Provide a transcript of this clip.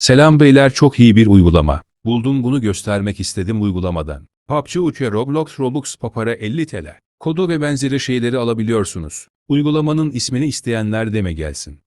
Selam beyler çok iyi bir uygulama. Buldum bunu göstermek istedim uygulamadan. PUBG Uçe Roblox Robux Papara 50 TL. Kodu ve benzeri şeyleri alabiliyorsunuz. Uygulamanın ismini isteyenler deme gelsin.